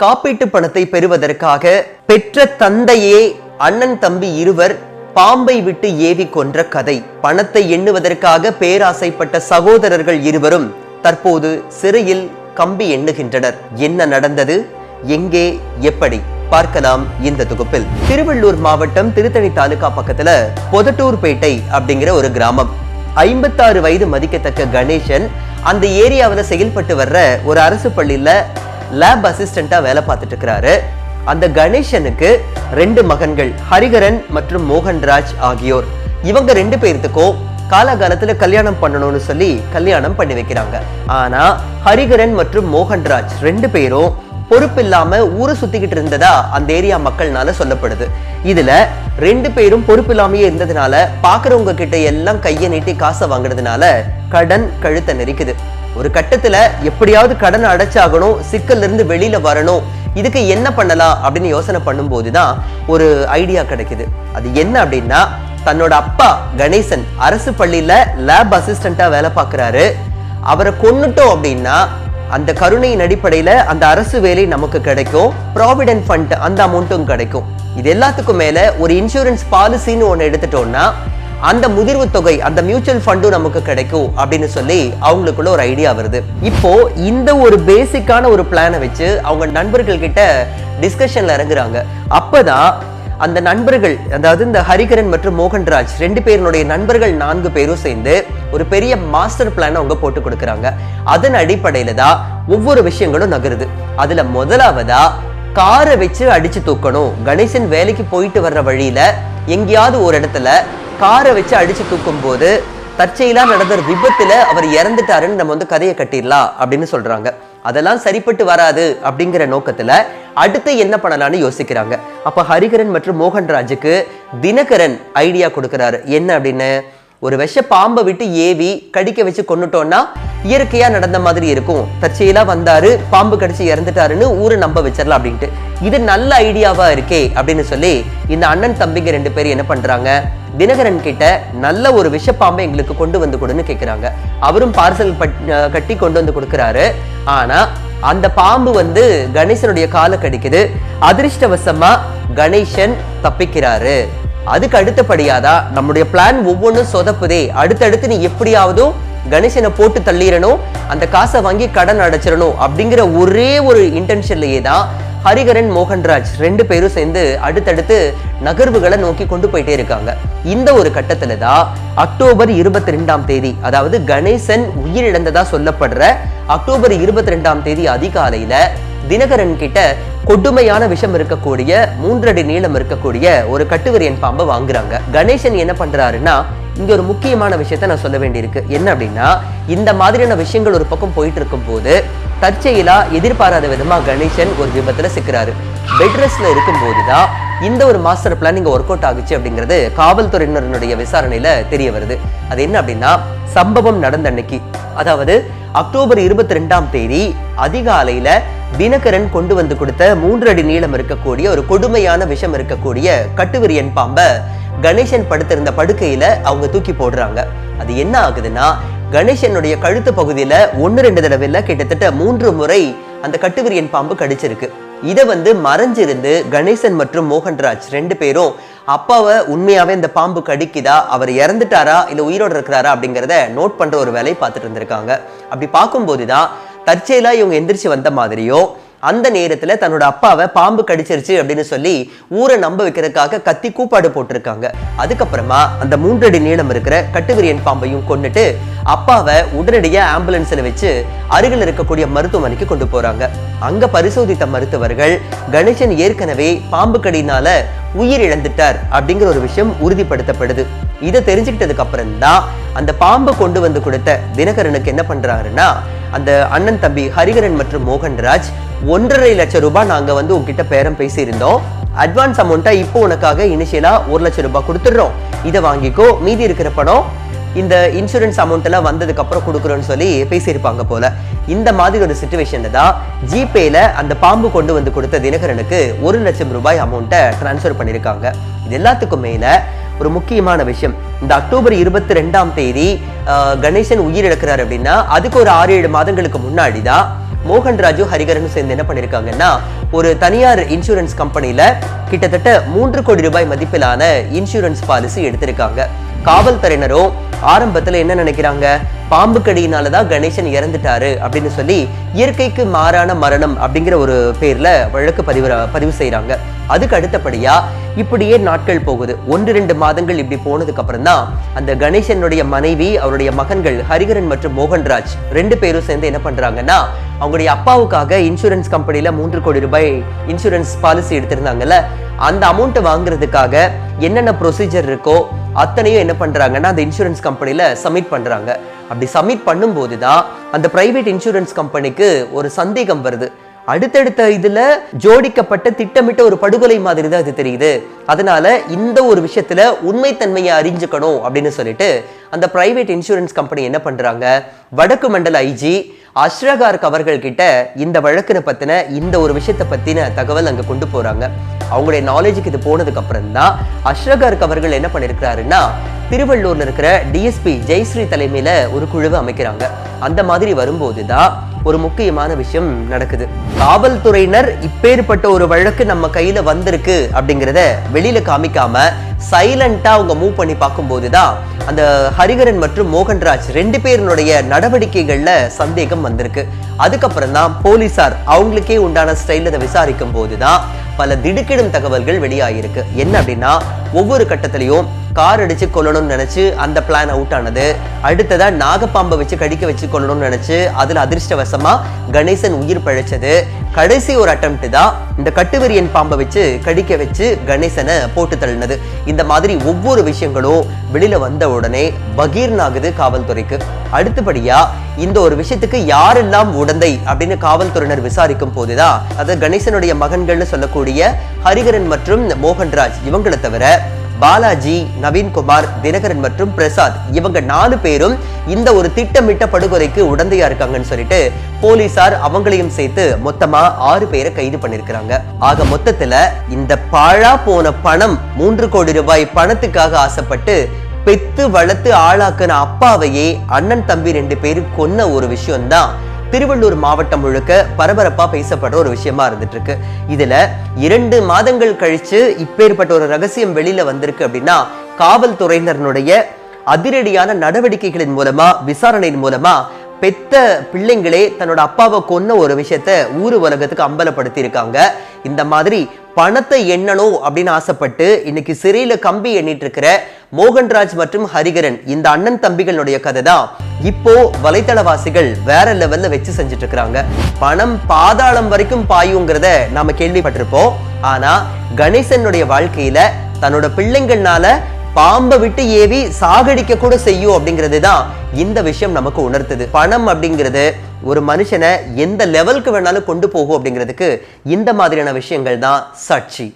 காப்பீட்டு பணத்தை பெறுவதற்காக பெற்ற தந்தையே அண்ணன் தம்பி இருவர் பாம்பை விட்டு ஏவி கொன்ற கதை. பணத்தை எண்ணுவதற்காக பேராசைப்பட்ட சகோதரர்கள் இருவரும் தற்போது சிறையில் கம்பி எண்ணுகின்றனர். என்ன நடந்தது? எங்கே? எப்படி? பார்க்கலாம் இந்த தொகுப்பில். திருவள்ளூர் மாவட்டம் திருத்தணி தாலுகா பக்கத்துல பொதட்டூர்பேட்டை அப்படிங்கிற ஒரு கிராமம். ஐம்பத்தாறு வயது மதிக்கத்தக்க கணேசன் அந்த ஏரியாவில் செயல்பட்டு வர்ற ஒரு அரசு பள்ளியில லேப் அசிஸ்டண்டா வேலை பார்த்துட்டு இருக்கிறாரு அந்த கணேசனுக்கு ரெண்டு மகன்கள் ஹரிகரன் மற்றும் மோகன்ராஜ் ஆகியோர். இவங்க ரெண்டு பேர்த்துக்கும் காலகாலத்துல கல்யாணம் பண்ணணும்னு சொல்லி கல்யாணம் பண்ணி வைக்கிறாங்க. ஆனா ஹரிகரன் மற்றும் மோகன்ராஜ் ரெண்டு பேரும் பொறுப்பில்லாம ஊரை சுத்திக்கிட்டு இருந்ததா அந்த ஏரியா மக்கள்னால சொல்லப்படுது. இதுல ரெண்டு பேரும் பொறுப்பில்லாமையே இருந்ததுனால பாக்குறவங்க கிட்ட எல்லாம் கையை நீட்டி காசை வாங்குறதுனால கடன் கழுத்தை நெரிக்குது. ஒரு கட்டத்துல எப்படியாவது கடன் அடைச்சாகணும் சிக்கல்ல இருந்து வெளியில வரணும். இதுக்கு என்ன பண்ணலாம் அப்படின்னு யோசனை பண்ணும்போது தான் ஒரு ஐடியா கிடைக்குது. அது என்ன அப்படின்னா தன்னோட அப்பா கணேசன் அரசு பள்ளியில லேப் அசிஸ்டண்டா வேலை பார்க்கறாரு. அவரை கொன்னுட்டோம் அப்படின்னா அந்த கருணையின் அடிப்படையில அந்த அரசு வேலை நமக்கு கிடைக்கும். ப்ராவிடென்ட் ஃபண்ட் அந்த அமௌண்ட்டும் கிடைக்கும். இது எல்லாத்துக்கும் மேல ஒரு இன்சூரன்ஸ் பாலிசின்னு ஒன்று எடுத்துட்டோம்னா அந்த முதிர்வு தொகை அந்த மியூச்சுவல் ஃபண்டும் நமக்கு கிடைக்கும் அப்படின்னு சொல்லி அவங்களுக்குள்ள ஒரு ஐடியா வருது. இப்போ இந்த ஒரு பேசிக்கான ஒரு பிளானை வச்சு அவங்க நண்பர்கள் கிட்ட டிஸ்கஷன்ல இறங்குறாங்க. அப்பதான் அந்த நண்பர்கள் அதாவது இந்த ஹரிகரன் மற்றும் மோகன்ராஜ் ரெண்டு பேரினுடைய நண்பர்கள் நான்கு பேரும் சேர்ந்து ஒரு பெரிய மாஸ்டர் பிளான் அவங்க போட்டு கொடுக்குறாங்க. அதன் அடிப்படையில தான் ஒவ்வொரு விஷயங்களும் நகருது. அதுல முதலாவதா காரை வச்சு அடிச்சு தூக்கணும். கணேசன் வேலைக்கு போயிட்டு வர்ற வழியில எங்கேயாவது ஒரு இடத்துல காரை வச்சு அடிச்சு தூக்கும் போது தற்செயலாக நடந்த ஒரு விபத்தில் அவர் இறந்துட்டாருன்னு நம்ம வந்து கதையை கட்டிடலாம் அப்படின்னு சொல்கிறாங்க அதெல்லாம் சரிப்பட்டு வராது அப்படிங்கிற நோக்கத்தில் அடுத்து என்ன பண்ணலாம்னு யோசிக்கிறாங்க. அப்போ ஹரிகரன் மற்றும் மோகன்ராஜுக்கு தினகரன் ஐடியா கொடுக்குறாரு. என்ன அப்படின்னு? ஒரு விஷ பாம்பை விட்டு ஏவி கடிக்க வச்சு கொன்னுட்டோம்னா இயற்கையா நடந்த மாதிரி இருக்கும். தற்செயலா வந்தாரு பாம்பு கடிச்சு இறந்துட்டாருன்னு ஊரை நம்ப வச்சிடலாம் அப்படின்ட்டு. இது நல்ல ஐடியாவா இருக்கே அப்படின்னு சொல்லி இந்த அண்ணன் தம்பிங்க ரெண்டு பேரும் என்ன பண்றாங்க? தினகரன் கிட்ட நல்ல ஒரு விஷ பாம்பை எங்களுக்கு கொண்டு வந்து கொடுன்னு கேட்குறாங்க அவரும் பார்சல் கட்டி கொண்டு வந்து கொடுக்குறாரு. ஆனா அந்த பாம்பு வந்து கணேசனுடைய காலை கடிக்குது. அதிர்ஷ்டவசமா கணேசன் தப்பிக்கிறாரு. அதுக்கு அடுத்தபடியாக தான் நம்முடைய பிளான் ஒவ்வொன்றும் சொதப்புதே. அடுத்தடுத்து நீ எப்படியாவதும் கணேசனை போட்டு தள்ளிடணும் அந்த காசை வாங்கி கடன் அடைச்சிடணும் அப்படிங்கிற ஒரே ஒரு இன்டென்ஷன்லேயே தான் ஹரிகரன் மோகன்ராஜ் ரெண்டு பேரும் சேர்ந்து அடுத்தடுத்து நகர்வுகளை நோக்கி கொண்டு போயிட்டே இருக்காங்க. இந்த ஒரு கட்டத்துல தான் அக்டோபர் இருபத்தி ரெண்டாம் தேதி அதாவது கணேசன் உயிரிழந்ததா சொல்லப்படுற அக்டோபர் இருபத்தி ரெண்டாம் தேதி அதிகாலையில தினகரன் கிட்ட கொடுமையான விஷம் இருக்கக்கூடிய மூன்றடி நீளம் இருக்கக்கூடிய ஒரு கட்டுவிரியன் பாம்பை வாங்குறாங்க. கணேசன் என்ன பண்றாருன்னா இங்க ஒரு முக்கியமான விஷயத்த நான் சொல்ல வேண்டியிருக்கு. என்ன அப்படின்னா இந்த மாதிரியான விஷயங்கள் ஒரு பக்கம் போயிட்டு இருக்கும் போது தற்செயலா எதிர்பாராத விதமா கணேசன் ஒரு விபத்துல சிக்கிறாரு. பெட் ரெஸ்ட்ல இருக்கும் போதுதான் இந்த ஒரு மாஸ்டர் பிளான் இங்க ஒர்க் அவுட் ஆகுச்சு அப்படிங்கிறது காவல்துறையினருடைய விசாரணையில தெரிய வருது. அது என்ன அப்படின்னா சம்பவம் நடந்த அன்னைக்கு அதாவது அக்டோபர் இருபத்தி ரெண்டாம் தேதி அதிகாலையில தினகரன் கொண்டு வந்து கொடுத்த மூன்று அடி நீளம் இருக்கக்கூடிய ஒரு கொடுமையான விஷம் இருக்கக்கூடிய கட்டுவிரியன் பாம்பை கணேசன் படுத்திருந்த படுக்கையில அவங்க தூக்கி போடுறாங்க. அது என்ன ஆகுதுன்னா கணேசனுடைய கழுத்து பகுதியில ஒன்று ரெண்டு தடவையில் கிட்டத்தட்ட மூன்று முறை அந்த கட்டுவிரியன் பாம்பு கடிச்சிருக்கு. இதை வந்து மறைஞ்சிருந்து கணேசன் மற்றும் மோகன்ராஜ் ரெண்டு பேரும் அப்பாவை உண்மையாவே இந்த பாம்பு கடிக்குதா அவர் இறந்துட்டாரா இல்லை உயிரோட இருக்கிறாரா அப்படிங்கிறத நோட் பண்ற ஒரு வேலையை பார்த்துட்டு இருந்திருக்காங்க. அப்படி பார்க்கும்போது தான் தற்செயலாக இவங்க எந்திரிச்சு வந்த மாதிரியோ அந்த நேரத்தில் தன்னோட அப்பாவை பாம்பு கடிச்சிருச்சு அப்படின்னு சொல்லி ஊரை நம்ப வைக்கிறதுக்காக கத்தி கூப்பாடு போட்டிருக்காங்க. அதுக்கப்புறமா அந்த மூன்றடி நீளம் இருக்கிற கட்டுவிரியன் பாம்பையும் கொண்டுட்டு அப்பாவை உடனடியாக ஆம்புலன்ஸில் வச்சு அருகில் இருக்கக்கூடிய மருத்துவமனைக்கு கொண்டு போகிறாங்க அங்கே பரிசோதித்த மருத்துவர்கள் கணேசன் ஏற்கனவே பாம்பு கடினால உயிர் இழந்துட்டார் அப்படிங்கிற ஒரு விஷயம் உறுதிப்படுத்தப்படுது. இதை தெரிஞ்சுக்கிட்டதுக்கு அப்புறம் தான் அந்த பாம்பு கொண்டு வந்து கொடுத்த தினகரனுக்கு என்ன பண்ணுறாருன்னா அந்த அண்ணன் தம்பி ஹரிகரன் மற்றும் மோகன்ராஜ் ஒன்றரை லட்சம் ரூபாய் நாங்கள் வந்து உங்ககிட்ட பேரம் பேசியிருந்தோம். அட்வான்ஸ் அமௌண்ட்டாக இப்போ உனக்காக இனிஷியலாக ஒரு லட்சம் ரூபாய் கொடுத்துட்றோம். இதை வாங்கிக்கோ மீதி இருக்கிற பணம் இந்த இன்சூரன்ஸ் அமௌண்ட் எல்லாம் வந்ததுக்கு அப்புறம் கொடுக்குறோன்னு சொல்லி பேசியிருப்பாங்க போல. இந்த மாதிரி ஒரு சுச்சுவேஷன்ல தான் ஜிபேல அந்த பாம்பு கொண்டு வந்து கொடுத்த தினகரனுக்கு ஒரு லட்சம் ரூபாய் அமௌண்ட்டை டிரான்ஸ்ஃபர் பண்ணியிருக்காங்க. இது எல்லாத்துக்கும் மேல ஒரு முக்கியமான விஷயம். இந்த அக்டோபர் இருபத்தி ரெண்டாம் தேதி கணேசன் உயிரிழக்கிறார் அப்படின்னா அதுக்கு ஒரு ஆறு ஏழு மாதங்களுக்கு முன்னாடி தான் மோகன் ராஜு ஹரிகரனும் சேர்ந்து என்ன பண்ணிருக்காங்கன்னா ஒரு தனியார் இன்சூரன்ஸ் கம்பெனில கிட்டத்தட்ட மூன்று கோடி ரூபாய் மதிப்பிலான இன்சூரன்ஸ் பாலிசி எடுத்திருக்காங்க. காவல்துறையினரும் ஆரம்பத்துல என்ன நினைக்கிறாங்க? பாம்பு கடியினால தான் கணேசன் இறந்துட்டாரு அப்படின்னு சொல்லி இயற்கைக்கு மாறான மரணம் அப்படிங்கிற ஒரு பேர்ல வழக்கு பதிவு பதிவு செய்கிறாங்க அதுக்கு அடுத்தபடியா இப்படியே நாட்கள் போகுது. ஒன்று ரெண்டு மாதங்கள் இப்படி போனதுக்கு அப்புறம் தான் அந்த கணேசனுடைய மனைவி அவருடைய மகன்கள் ஹரிகரன் மற்றும் மோகன்ராஜ் ரெண்டு பேரும் சேர்ந்து என்ன பண்றாங்கன்னா அவங்களுடைய அப்பாவுக்காக இன்சூரன்ஸ் கம்பெனியில் மூன்று கோடி ரூபாய் இன்சூரன்ஸ் பாலிசி எடுத்திருந்தாங்கல்ல அந்த அமௌண்ட்டை வாங்குறதுக்காக என்னென்ன ப்ரொசீஜர் இருக்கோ அத்தனையும் என்ன பண்றாங்கன்னா அந்த இன்சூரன்ஸ் கம்பெனியில் சப்மிட் பண்றாங்க. அப்படி சப்மிட் பண்ணும்போது தான் அந்த பிரைவேட் இன்சூரன்ஸ் கம்பெனிக்கு ஒரு சந்தேகம் வருது. அடுத்தடுத்த இதுல ஜோடிக்கப்பட்ட திட்டமிட்ட ஒரு படுகொலை மாதிரி தான் இது தெரியுது. அதனால இந்த ஒரு விஷயத்துல உண்மைத்தன்மையை அறிஞ்சுக்கணும் அப்படின்னு சொல்லிட்டு அந்த பிரைவேட் இன்சூரன்ஸ் கம்பெனி என்ன பண்றாங்க? வடக்கு மண்டல ஐஜி அஷ்ரகார்க் அவர்கள் கிட்ட இந்த வழக்குனை பத்தின இந்த ஒரு விஷயத்தை பத்தின தகவல் அங்க கொண்டு போறாங்க. அவங்களுடைய நாலேஜுக்கு இது போனதுக்கு அப்புறம் தான் அஷ்ரகார்க் அவர்கள் என்ன பண்ணிருக்கிறாருன்னா திருவள்ளூர்ல இருக்கிற டிஎஸ்பி ஜெயஸ்ரீ தலைமையில ஒரு குழுவை அமைக்கிறாங்க. அந்த மாதிரி வரும்போது தான் ஒரு முக்கியமான விஷயம் நடக்குது. காவல்துறையினர் இப்பேற்பட்ட ஒரு வழக்கு நம்ம கையில வந்திருக்கு அப்படிங்கிறத வெளியில காமிக்காம சைலண்டா அவங்க மூவ் பண்ணி பார்க்கும்போது தான் அந்த ஹரிகரன் மற்றும் மோகன்ராஜ் ரெண்டு பேரினுடைய நடவடிக்கைகள்ல சந்தேகம் வந்திருக்கு. அதுக்கப்புறம் தான் போலீசார் அவங்களுக்கே உண்டான ஸ்டைல அதை விசாரிக்கும் போதுதான் பல திடுக்கிடும் தகவல்கள் வெளியாகிருக்கு என்ன அப்படின்னா ஒவ்வொரு கட்டத்திலையும் கார் அடிச்சு கொல்லணும்னு நினைச்சு அந்த பிளான் அவுட் ஆனது. அடுத்ததா நாகப்பாம்பை வச்சு கடிக்க வச்சு கொல்லணும்னு நினைச்சு அதுல அதிர்ஷ்டவசமா கணேசன் உயிர் பழைச்சது. கடைசி ஒரு அட்டம்ப்ட் தான் இந்த கட்டுவிரியன் பாம்பை வச்சு கடிக்க வச்சு கணேசனை போட்டு தள்ளினது. இந்த மாதிரி ஒவ்வொரு விஷயங்களும் வெளியில வந்த உடனே பகீர்னாகுது காவல்துறைக்கு. அடுத்தபடியா இந்த ஒரு விஷயத்துக்கு யாரெல்லாம் உடந்தை அப்படின்னு காவல்துறையினர் விசாரிக்கும் போதுதான் அது கணேசனுடைய மகன்கள்னு சொல்லக்கூடிய ஹரிகரன் மற்றும் மோகன்ராஜ் இவங்களை தவிர பாலாஜி நவீன்குமார் தினகரன் மற்றும் பிரசாத் இவங்க நாலு பேரும் இந்த ஒரு திட்டமிட்ட படுகொலைக்கு உடந்தையா இருக்காங்கன்னு சொல்லிட்டு போலீசார் அவங்களையும் சேர்த்து மொத்தமா ஆறு பேரை கைது பண்ணிருக்கிறாங்க. ஆக மொத்தத்துல இந்த பாழா போன பணம் மூன்று கோடி ரூபாய் பணத்துக்காக ஆசைப்பட்டு பெத்து வளர்த்து ஆளாக்குன அப்பாவையே அண்ணன் தம்பி ரெண்டு பேரும் கொன்ன ஒரு விஷயம்தான். திருவள்ளூர் மாவட்டம் முழுக்க பரபரப்பா பேசப்படுற ஒரு விஷயமா இருந்துட்டு இருக்கு இதுல இரண்டு மாதங்கள் கழிச்சு இப்பேற்பட்ட ஒரு ரகசியம் வெளியில வந்திருக்கு அப்படின்னா காவல்துறையினருடைய அதிரடியான நடவடிக்கைகளின் மூலமா விசாரணையின் மூலமா பெத்த பிள்ளைங்களே தன்னோட அப்பாவை கொன்ன ஒரு விஷயத்த ஊரு உலகத்துக்கு அம்பலப்படுத்தி இருக்காங்க இந்த மாதிரி பணத்தை எண்ணணும் அப்படின்னு ஆசைப்பட்டு இன்னைக்கு சிறையில கம்பி எண்ணிட்டு இருக்கிற மோகன்ராஜ் மற்றும் ஹரிகரன் இந்த அண்ணன் தம்பிகளுடைய கதை தான் இப்போ வலைத்தளவாசிகள் வேற லெவல்ல வச்சு செஞ்சுட்டு இருக்கிறாங்க பணம் பாதாளம் வரைக்கும் பாயுங்கிறத நாம கேள்விப்பட்டிருப்போம். ஆனா கணேசனுடைய வாழ்க்கையில தன்னோட பிள்ளைங்கள்னால பாம்பை விட்டு ஏவி சாகடிக்க கூட செய்யும் அப்படிங்கிறது தான் இந்த விஷயம் நமக்கு உணர்த்துது. பணம் அப்படிங்கிறது ஒரு மனுஷனை எந்த லெவலுக்கு வேணாலும் கொண்டு போகும் அப்படிங்கிறதுக்கு இந்த மாதிரியான விஷயங்கள் தான் சாட்சி